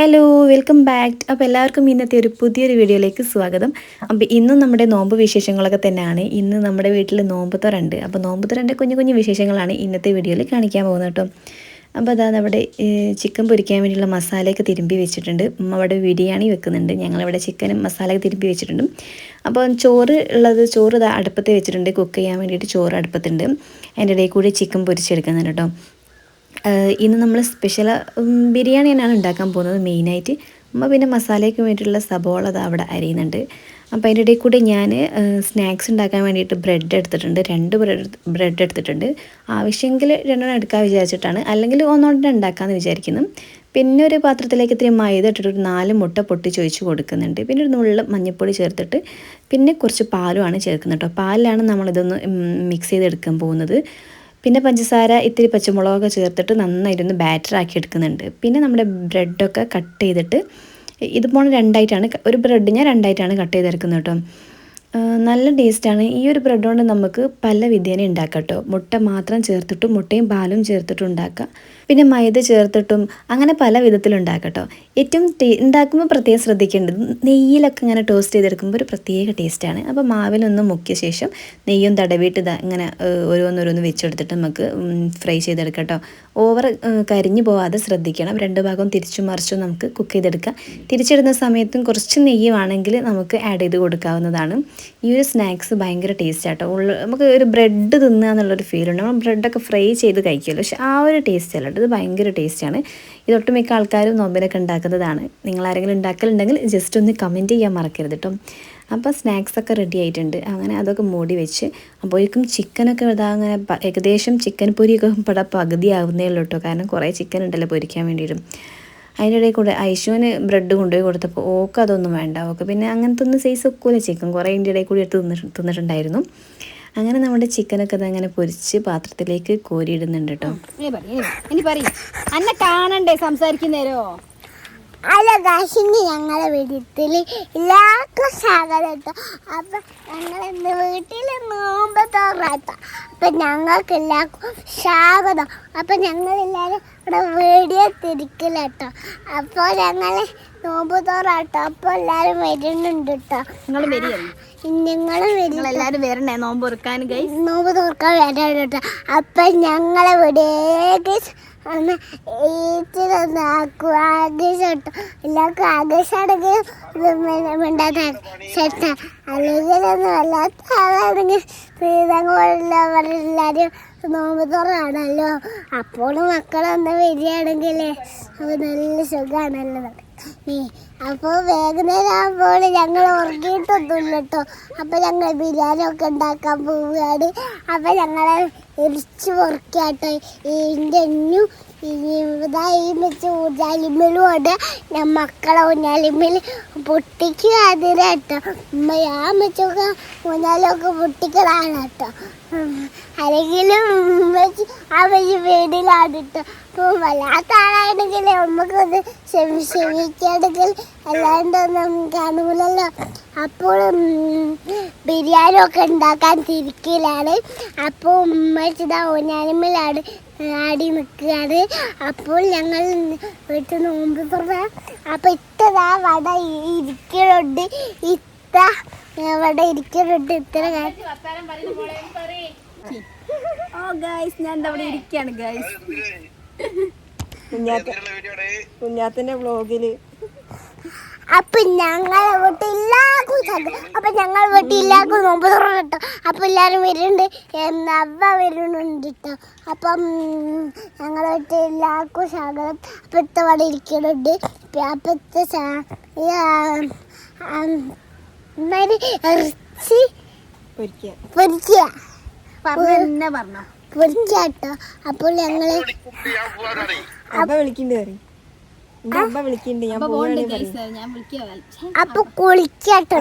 Hello welcome back അപ്പോൾ എല്ലാവർക്കും ഇന്നത്തെ ഒരു പുതിയൊരു വീഡിയോയിലേക്ക് സ്വാഗതം. അപ്പോൾ ഇന്നും നമ്മുടെ നോമ്പ് വിശേഷങ്ങളൊക്കെ തന്നെയാണ്. ഇന്ന് നമ്മുടെ വീട്ടിൽ നോമ്പ് തുറണ്ട്. അപ്പോൾ നോമ്പ് തുറന്റെ കുഞ്ഞു കുഞ്ഞു വിശേഷങ്ങളാണ് ഇന്നത്തെ വീഡിയോയിൽ കാണിക്കാൻ പോകുന്നത് കേട്ടോ. അപ്പോൾ അതാ നമ്മുടെ ചിക്കൻ പൊരിക്കാൻ വേണ്ടിയുള്ള മസാലയൊക്കെ തിരുമ്പി വെച്ചിട്ടുണ്ട്. ഉമ്മ അവിടെ ബിരിയാണി വെക്കുന്നുണ്ട്. ഞങ്ങളിവിടെ ചിക്കനും മസാലയൊക്കെ തിരുമ്പി വെച്ചിട്ടുണ്ട്. അപ്പോൾ ചോറ് ഉള്ളത് ചോറ് അടുപ്പത്ത് വെച്ചിട്ടുണ്ട്. കുക്ക് ചെയ്യാൻ വേണ്ടിയിട്ട് ചോറ് അടുപ്പത്തുണ്ട്. അതിന്റെ ഇടയിൽ കൂടി ചിക്കൻ പൊരിച്ചെടുക്കുന്നുണ്ട് കേട്ടോ. ഇന്ന് നമ്മൾ സ്പെഷ്യൽ ബിരിയാണി തന്നെയാണ് ഉണ്ടാക്കാൻ പോകുന്നത് മെയിനായിട്ട്. അമ്മ പിന്നെ മസാലയ്ക്ക് വേണ്ടിയിട്ടുള്ള സബോള അത് അവിടെ അരിയുന്നുണ്ട്. അപ്പോൾ അതിന്റെ ഇടയിൽ കൂടി ഞാൻ സ്നാക്സ് ഉണ്ടാക്കാൻ വേണ്ടിയിട്ട് ബ്രെഡ് എടുത്തിട്ടുണ്ട്. രണ്ട് ബ്രെഡ് ബ്രെഡ് എടുത്തിട്ടുണ്ട്. ആവശ്യമെങ്കിൽ രണ്ടെണ്ണം എടുക്കാൻ വിചാരിച്ചിട്ടാണ്. അല്ലെങ്കിൽ ഒന്നോടെ ഉണ്ടാക്കാമെന്ന് വിചാരിക്കുന്നു. പിന്നെ ഒരു പാത്രത്തിലേക്ക് ഇത്തിരി മൈദ ഇട്ടിട്ട് ഒരു നാല് മുട്ട പൊട്ടി ചോദിച്ച് കൊടുക്കുന്നുണ്ട്. പിന്നെ ഒരു നുള്ളിൽ മഞ്ഞൾപ്പൊടി ചേർത്തിട്ട് പിന്നെ കുറച്ച് പാലുമാണ് ചേർക്കുന്നത് കേട്ടോ. പാലിലാണ് നമ്മളിതൊന്ന് മിക്സ് ചെയ്തെടുക്കാൻ പോകുന്നത്. പിന്നെ പഞ്ചസാര ഇത്തിരി പച്ചമുളകൊക്കെ ചേർത്തിട്ട് നന്നായിട്ടൊന്ന് ബാറ്ററാക്കി എടുക്കുന്നുണ്ട്. പിന്നെ നമ്മുടെ ബ്രെഡൊക്കെ കട്ട് ചെയ്തിട്ട് ഇതുപോലെ രണ്ടായിട്ടാണ് ഒരു ബ്രെഡ് ഞാൻ രണ്ടായിട്ടാണ് കട്ട് ചെയ്തെടുക്കുന്നത് കേട്ടോ. നല്ല ടേസ്റ്റാണ് ഈ ഒരു ബ്രെഡ് കൊണ്ട് നമുക്ക് പല വിധേന ഉണ്ടാക്കാം കേട്ടോ. മുട്ട മാത്രം ചേർത്തിട്ടും മുട്ടയും പാലും ചേർത്തിട്ടും ഉണ്ടാക്കാം. പിന്നെ മൈദ ചേർത്തിട്ടും അങ്ങനെ പല വിധത്തിലുണ്ടാക്കട്ടോ. ഏറ്റവും ടേ ഉണ്ടാക്കുമ്പോൾ പ്രത്യേകം ശ്രദ്ധിക്കേണ്ടത് നെയ്യിലൊക്കെ ഇങ്ങനെ ടോസ്റ്റ് ചെയ്തെടുക്കുമ്പോൾ ഒരു പ്രത്യേക ടേസ്റ്റാണ് അപ്പോൾ മാവിലൊന്ന് മുക്കിയ ശേഷം നെയ്യും തടവിയിട്ട് ഇങ്ങനെ ഓരോന്നോരോന്ന് വെച്ചെടുത്തിട്ട് നമുക്ക് ഫ്രൈ ചെയ്തെടുക്കട്ടോ. ഓവർ കരിഞ്ഞു പോവാതെ ശ്രദ്ധിക്കണം. രണ്ട് ഭാഗവും തിരിച്ചു മറിച്ചും നമുക്ക് കുക്ക് ചെയ്തെടുക്കാം. തിരിച്ചിടുന്ന സമയത്തും കുറച്ച് നെയ്യ് വേണമെങ്കിൽ നമുക്ക് ആഡ് ചെയ്ത് കൊടുക്കാവുന്നതാണ്. ഈ ഒരു സ്നാക്സ് ഭയങ്കര ടേസ്റ്റ് ആട്ടോ. ഉള്ള നമുക്ക് ഒരു ബ്രെഡ് തിന്നുക എന്നുള്ളൊരു ഫീൽ ഉണ്ട്. നമ്മൾ ബ്രെഡൊക്കെ ഫ്രൈ ചെയ്ത് കഴിക്കുമല്ലോ. പക്ഷെ ആ ഒരു ടേസ്റ്റ് അല്ല അത് ഭയങ്കര ടേസ്റ്റാണ്. ഇതൊട്ടും മിക്ക ആൾക്കാരും നോമ്പിനൊക്കെ ഉണ്ടാക്കുന്നതാണ്. നിങ്ങൾ ആരെങ്കിലും ഉണ്ടാക്കലുണ്ടെങ്കിൽ ജസ്റ്റ് ഒന്ന് കമന്റ് ചെയ്യാൻ മറക്കരുത് കേട്ടോ അപ്പോൾ സ്നാക്സൊക്കെ റെഡി ആയിട്ടുണ്ട്. അങ്ങനെ അതൊക്കെ മൂടി വെച്ച് അപ്പോഴേക്കും ചിക്കനൊക്കെ ഇതാ അങ്ങനെ ഏകദേശം ചിക്കൻ പൊരിയൊക്കെ ഇവിടെ പകുതി ആവുന്നേ ഉള്ളൂ കേട്ടോ കാരണം കുറേ ചിക്കൻ ഉണ്ടല്ലോ പൊരിക്കാൻ വേണ്ടിയിട്ടും. അതിന്റെ ഇടയിൽ കൂടെ ഐശുവിന് ബ്രെഡ് കൊണ്ടുപോയി കൊടുത്തപ്പോൾ ഓക്ക് അതൊന്നും വേണ്ട. ഓക്കെ പിന്നെ അങ്ങനത്തെ ഒന്ന് സൈസ് ഒക്കൂല ചിക്കൻ കുറേ ഇതിന്റെ ഇടയിൽ കൂടി എടുത്ത് തിന്നിട്ട് തിന്നിട്ടുണ്ടായിരുന്നു. അങ്ങനെ നമ്മുടെ ചിക്കനൊക്കെ അങ്ങനെ പൊരിച്ച് പാത്രത്തിലേക്ക് കോരിയിടുന്നുണ്ട് കേട്ടോ. ഇനി പറ ഇനി പറ, അന്നെ കാണണ്ടേ സംസാരിക്കുന്നേരോ അല്ല കാശിന് ഞങ്ങളെ വീട്ടിൽ എല്ലാവർക്കും സ്വാഗതം കേട്ടോ. അപ്പൊ ഞങ്ങൾ ഇന്ന് വീട്ടിൽ നോമ്പ് തോറാട്ടോ അപ്പൊ ഞങ്ങൾക്ക് എല്ലാവർക്കും സ്വാഗതം. അപ്പൊ ഞങ്ങൾ എല്ലാരും ഇവിടെ വീഡിയോ തിരിക്കില്ല അപ്പോൾ ഞങ്ങൾ നോമ്പ് തോറാട്ടോ അപ്പൊ എല്ലാവരും വരുന്നുണ്ട് കേട്ടോ നിങ്ങൾ നിങ്ങളും എല്ലാരും വരണേ? നോമ്പ് തുറക്കാൻ നോമ്പ് തുറക്കാൻ കേട്ടോ അപ്പൊ ഞങ്ങളെ വീടേക്ക് ഒന്ന് കേട്ടോ എല്ലാവർക്കും ചേട്ടാ അല്ലെങ്കിൽ ആളാണെങ്കിൽ നോമ്പ് തുറയാണല്ലോ അപ്പോൾ മക്കളൊന്ന് വരികയാണെങ്കിൽ അത് നല്ല സുഖമാണല്ലോ അപ്പോൾ വൈകുന്നേരം ആകുമ്പോൾ ഞങ്ങൾ ഉറങ്ങിയിട്ടൊന്നുമില്ല കേട്ടോ അപ്പോൾ ഞങ്ങൾ ബിരിയാണി ഒക്കെ ഉണ്ടാക്കാൻ പോവുകയാണ്. അപ്പോൾ ഞങ്ങളെ ഇരിച്ച് പൊറുക്കാട്ടോ ഇതിന്റെ എണ്ണു ഇതാ ഈ വെച്ച് ഊഞ്ഞാലിമ്മലും ഉണ്ട് ഞാൻ മക്കളെ ഊഞ്ഞാലിമ്മൽ പൊട്ടിക്കുക അതിന് കേട്ടോ ഞാൻ വെച്ചൊക്കെ ഊഞ്ഞാലൊക്കെ പൊട്ടിക്കലാണ് കേട്ടോ അല്ലെങ്കിലും ആ വലിയ വീടിലാണ് കേട്ടോ അപ്പോൾ വല്ലാത്ത ആളാണെങ്കിൽ നമുക്കൊന്ന് ക്ഷമിക്കാണെങ്കിൽ അല്ലാണ്ട് അല്ലാണ്ടൊന്നും കാണൂലല്ലോ. അപ്പോൾ ബിരിയാണി ഒക്കെ ഉണ്ടാക്കാൻ തിരിക്കലാണ്. അപ്പോൾ ഉമ്മച്ചിതാ ഓനാനിമലാണ് ആടി നിൽക്കുകയാണ്. അപ്പോൾ ഞങ്ങൾ വീട്ടിൽ നോമ്പ് തുറ അപ്പോൾ ഇത്തതാ വട ഇരിക്കലുണ്ട്. ഇത്ത വട ഇരിക്കലുണ്ട് ഇത്ര കാര്യം ഓ ഗൈസ് ഞാൻ അവിടെ ഇരിക്കുകയാണ് ഇരിക്കാണ് ഗൈസ് കുഞ്ഞാത്തിന്റെ വ്ളോഗിൽ അപ്പൊ ഞങ്ങളെ വീട്ടിൽ എല്ലാവർക്കും അപ്പൊ ഞങ്ങൾ വീട്ടിൽ എല്ലാവർക്കും നോമ്പ് തുറന്നു കേട്ടോ അപ്പൊ എല്ലാവരും വരുന്നുണ്ട്. എന്നവ വരുന്നുണ്ട് കേട്ടോ അപ്പം ഞങ്ങളെ വീട്ടിൽ എല്ലാവർക്കും സ്വാഗതം. അപ്പൊ ഇരിക്കുന്നുണ്ട്. ഇത്ത ഈ, ആ, ആ, എന്നാൽ ഇറച്ചി പൊരിക്കുക പൊരിക്കുക കേട്ടോ അപ്പോൾ ഞങ്ങൾ അബ്ബ വിളിക്കണ്ട് കറി വിളിക്കുന്നുണ്ട് ഞാൻ അപ്പൊ കുളിക്കട്ടോ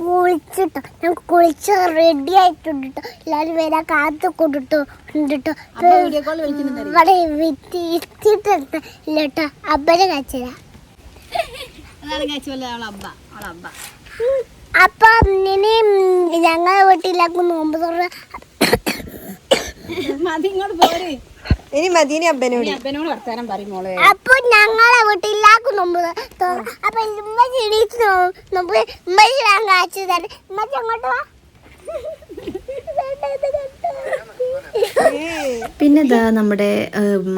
കുളിച്ചിട്ടോ ഞാൻ കുളിച്ച് റെഡി ആയിട്ടുണ്ട് ട്ടോ. എല്ലാരും വരാൻ കാത്തു കൊണ്ടിട്ടോ ഉണ്ട് വീഡിയോ കോൾ വിളിക്കുന്നുണ്ട് ഇവിടെ വിത്തിട്ടുണ്ട് ഇല്ലട്ടോ അബ്ബനെ അബ്ബ. അപ്പൊ ഇനി ഞങ്ങളെ വീട്ടിലാക്കും നോമ്പ് തുറ മതി ഇങ്ങോട്ട് പോര്. ഇനി മദീന അബ്ബനോട് അബ്ബനോട് വർത്താനം പറയും മോളെ. അപ്പൊ ഞങ്ങളെ വീട്ടിലാക്കും അപ്പൊ ഞാൻ കാച്ചു തരാം അങ്ങോട്ട് വാ. പിന്നെ ഇതാ നമ്മുടെ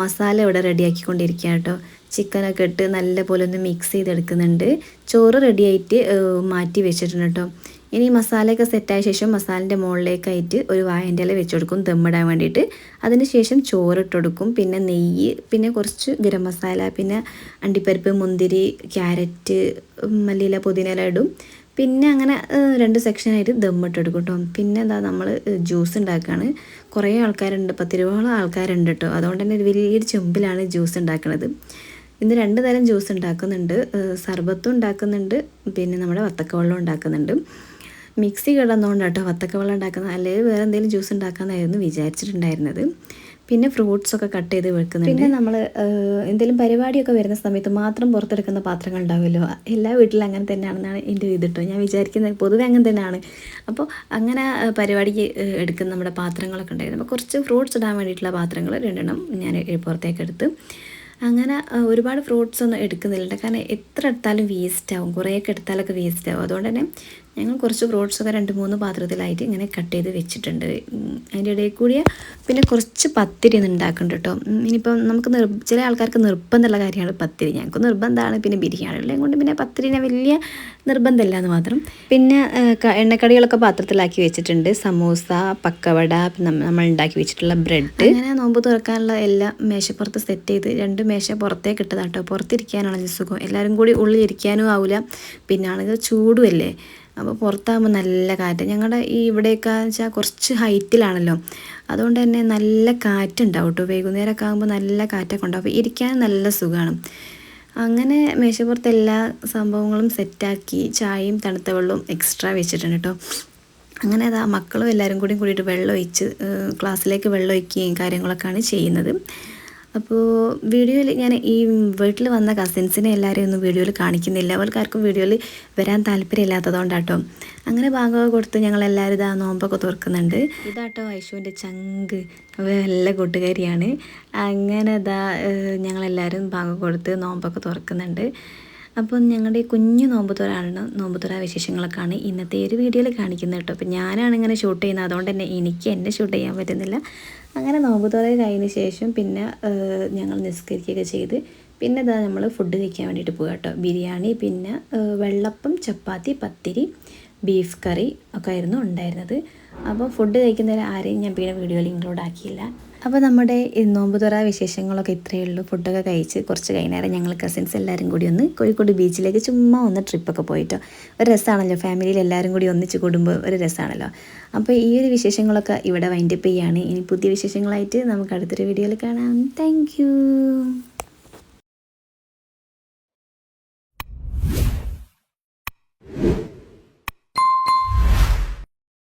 മസാല ഇവിടെ റെഡിയാക്കിക്കൊണ്ടിരിക്കുക കേട്ടോ. ചിക്കനൊക്കെ ഇട്ട് നല്ല പോലെ ഒന്ന് മിക്സ് ചെയ്തെടുക്കുന്നുണ്ട്. ചോറ് റെഡിയായിട്ട് മാറ്റി വെച്ചിട്ടുണ്ട് കേട്ടോ. ഇനി മസാലയൊക്കെ സെറ്റായ ശേഷം മസാലന്റെ മുകളിലേക്കായിട്ട് ഒരു വായന്റെ ഇല വെച്ച് കൊടുക്കും ദമ്മിടാൻ വേണ്ടിയിട്ട്. അതിനുശേഷം ചോറിട്ട് കൊടുക്കും പിന്നെ നെയ്യ് പിന്നെ കുറച്ച് ഗരം മസാല പിന്നെ അണ്ടിപ്പരിപ്പ് മുന്തിരി ക്യാരറ്റ് മല്ലിയില പുതിനയില ഇടും. പിന്നെ അങ്ങനെ രണ്ട് സെക്ഷനായിട്ട് ദമ്മിട്ട് എടുക്കും കേട്ടോ പിന്നെ എന്താ നമ്മൾ ജ്യൂസ് ഉണ്ടാക്കുകയാണ് കുറേ ആൾക്കാരുണ്ട് പത്തിരുപതോളം ആൾക്കാരുണ്ട് കേട്ടോ അതുകൊണ്ട് തന്നെ ഒരു വലിയൊരു ചെമ്പിലാണ് ജ്യൂസ് ഉണ്ടാക്കുന്നത് ഇന്ന് രണ്ട് തരം ജ്യൂസ് ഉണ്ടാക്കുന്നുണ്ട് സർബത്തും ഉണ്ടാക്കുന്നുണ്ട് പിന്നെ നമ്മുടെ വത്തക്ക വെള്ളം ഉണ്ടാക്കുന്നുണ്ട് മിക്സി കിടന്നുകൊണ്ട് കേട്ടോ വത്തക്ക വെള്ളം ഉണ്ടാക്കുന്നത് അല്ലെങ്കിൽ വേറെ എന്തെങ്കിലും ജ്യൂസ് ഉണ്ടാക്കാമെന്നായിരുന്നു വിചാരിച്ചിട്ടുണ്ടായിരുന്നത്. പിന്നെ ഫ്രൂട്ട്സ് ഒക്കെ കട്ട് ചെയ്ത് വെക്കുന്നുണ്ട്. പിന്നെ നമ്മൾ എന്തെങ്കിലും പരിപാടിയൊക്കെ വരുന്ന സമയത്ത് മാത്രം പുറത്തെടുക്കുന്ന പാത്രങ്ങൾ ഉണ്ടാവുമല്ലോ. എല്ലാ വീട്ടിലും അങ്ങനെ തന്നെയാണെന്നാണ് എന്റെ ഇത് കേട്ടോ ഞാൻ വിചാരിക്കുന്നത് പൊതുവെ അങ്ങനെ തന്നെയാണ്. അപ്പോൾ അങ്ങനെ പരിപാടിക്ക് എടുക്കുന്ന നമ്മുടെ പാത്രങ്ങളൊക്കെ ഉണ്ടായിരുന്നു. അപ്പോൾ കുറച്ച് ഫ്രൂട്ട്സ് ഇടാൻ വേണ്ടിയിട്ടുള്ള പാത്രങ്ങൾ രണ്ടെണ്ണം ഞാൻ പുറത്തേക്ക് എടുത്ത്. അങ്ങനെ ഒരുപാട് ഫ്രൂട്ട്സ് ഒന്നും എടുക്കുന്നില്ല. കാരണം എത്ര എടുത്താലും വേസ്റ്റ് ആവും. കുറേയൊക്കെ എടുത്താലൊക്കെ വേസ്റ്റ് ആവും. അതുകൊണ്ട് തന്നെ ഞങ്ങൾ കുറച്ച് ഫ്രൂട്ട്സ് ഒക്കെ രണ്ട് മൂന്ന് പാത്രത്തിലായിട്ട് ഇങ്ങനെ കട്ട് ചെയ്ത് വെച്ചിട്ടുണ്ട്. അതിന്റെ ഇടയിൽ കൂടിയ പിന്നെ കുറച്ച് പത്തിരി ഉണ്ടാക്കുന്നുണ്ട് കേട്ടോ. ഇനിയിപ്പം നമുക്ക് നിർ ചില ആൾക്കാർക്ക് നിർബന്ധമുള്ള കാര്യമാണ് പത്തിരി. ഞങ്ങൾക്ക് നിർബന്ധമാണ് പിന്നെ ബിരിയാണി. ഉള്ളത് കൊണ്ട് പിന്നെ പത്തിരിനെ വലിയ നിർബന്ധമില്ല എന്ന് മാത്രം. പിന്നെ എണ്ണക്കടികളൊക്കെ പാത്രത്തിലാക്കി വെച്ചിട്ടുണ്ട്. സമൂസ പക്കവട നമ്മൾ ഉണ്ടാക്കി വെച്ചിട്ടുള്ള ബ്രെഡ്. അങ്ങനെ നോമ്പ് തുറക്കാനുള്ള എല്ലാം മേശപ്പുറത്ത് സെറ്റ് ചെയ്ത് രണ്ട് മേശ പുറത്തേക്ക് ഇട്ടതാട്ടോ. പുറത്തിരിക്കാനാണെങ്കിൽ സുഖം. എല്ലാവരും കൂടി ഉള്ളിലിരിക്കാനും ആവില്ല പിന്നെ ആണെങ്കിൽ ചൂടുമല്ലേ അപ്പോൾ പുറത്താകുമ്പോൾ നല്ല കാറ്റ്. ഞങ്ങളുടെ ഈ ഇവിടെയൊക്കെ വെച്ചാൽ കുറച്ച് ഹൈറ്റിലാണല്ലോ. അതുകൊണ്ട് തന്നെ നല്ല കാറ്റുണ്ടാവും കേട്ടോ വൈകുന്നേരമൊക്കെ ആകുമ്പോൾ നല്ല കാറ്റൊക്കെ ഉണ്ടാവും. അപ്പോൾ ഇരിക്കാൻ നല്ല സുഖമാണ് അങ്ങനെ മേശപ്പുറത്ത് എല്ലാ സംഭവങ്ങളും സെറ്റാക്കി ചായയും തണുത്ത വെള്ളവും എക്സ്ട്രാ വെച്ചിട്ടുണ്ട് കേട്ടോ അങ്ങനെ അതാ മക്കളും എല്ലാവരും കൂടി കൂടിയിട്ട് വെള്ളം ഒഴിച്ച് ക്ലാസ്സിലേക്ക് വെള്ളം ഒഴിക്കുകയും കാര്യങ്ങളൊക്കെയാണ് ചെയ്യുന്നത്. അപ്പോൾ വീഡിയോയിൽ ഞാൻ ഈ വീട്ടിൽ വന്ന കസിൻസിനെ എല്ലാവരെയും ഒന്നും വീഡിയോയിൽ കാണിക്കുന്നില്ല. അവർക്കാർക്കും വീഡിയോയിൽ വരാൻ താല്പര്യമില്ലാത്തതുകൊണ്ടാട്ടോ. അങ്ങനെ ഭാഗമൊക്കെ കൊടുത്ത് ഞങ്ങൾ എല്ലാവരും ഇതാ നോമ്പൊക്കെ തുറക്കുന്നുണ്ട്. ഇതാട്ടോ ഐശുവിന്റെ ചങ്ക്. നല്ല കൂട്ടുകാരിയാണ്. അങ്ങനെ ഇതാ ഞങ്ങളെല്ലാവരും ഭാഗം കൊടുത്ത് നോമ്പൊക്കെ തുറക്കുന്നുണ്ട്. അപ്പം ഞങ്ങളുടെ കുഞ്ഞു നോമ്പുതുറാണ് നോമ്പുതുറ വിശേഷങ്ങളൊക്കെയാണ് ഇന്നത്തെ ഒരു വീഡിയോയിൽ കാണിക്കുന്നത് കേട്ടോ. അപ്പോൾ ഞാനാണ് ഇങ്ങനെ ഷൂട്ട് ചെയ്യുന്നത്. അതുകൊണ്ട് തന്നെ എനിക്ക് എന്നെ ഷൂട്ട് ചെയ്യാൻ പറ്റുന്നില്ല. അങ്ങനെ നോമ്പുതുറ കഴിഞ്ഞ ശേഷം പിന്നെ ഞങ്ങൾ നിസ്കരിക്കുകയൊക്കെ ചെയ്ത് പിന്നെ ഇതാ നമ്മൾ ഫുഡ് കഴിക്കാൻ വേണ്ടിയിട്ട് പോകുക കേട്ടോ. ബിരിയാണി പിന്നെ വെള്ളപ്പം ചപ്പാത്തി പത്തിരി ബീഫ് കറി ഒക്കെ ആയിരുന്നു ഉണ്ടായിരുന്നത്. അപ്പോൾ ഫുഡ് കഴിക്കുന്നതിൽ ആരെയും ഞാൻ പിന്നെ വീഡിയോയിൽ ഇൻക്ലൂഡ് ആക്കിയില്ല. അപ്പോൾ നമ്മുടെ നോമ്പുതുറ വിശേഷങ്ങളൊക്കെ ഇത്രയേ ഉള്ളൂ. ഫുഡൊക്കെ കഴിച്ച് കുറച്ച് കഴിഞ്ഞേരം ഞങ്ങൾ കസിൻസ് എല്ലാവരും കൂടി ഒന്ന് കോഴിക്കോട് ബീച്ചിലേക്ക് ചുമ്മാ ഒന്ന് ട്രിപ്പൊക്കെ പോയിട്ടോ. ഒരു രസമാണല്ലോ ഫാമിലിയിൽ എല്ലാവരും കൂടി ഒന്നിച്ച് കൂടുമ്പോൾ ഒരു രസമാണല്ലോ അപ്പോൾ ഈ ഒരു വിശേഷങ്ങളൊക്കെ ഇവിടെ വൈൻഡപ്പ് ചെയ്യാണ്. ഇനി പുതിയ വിശേഷങ്ങളായിട്ട് നമുക്ക് അടുത്തൊരു വീഡിയോയിൽ കാണാം. താങ്ക്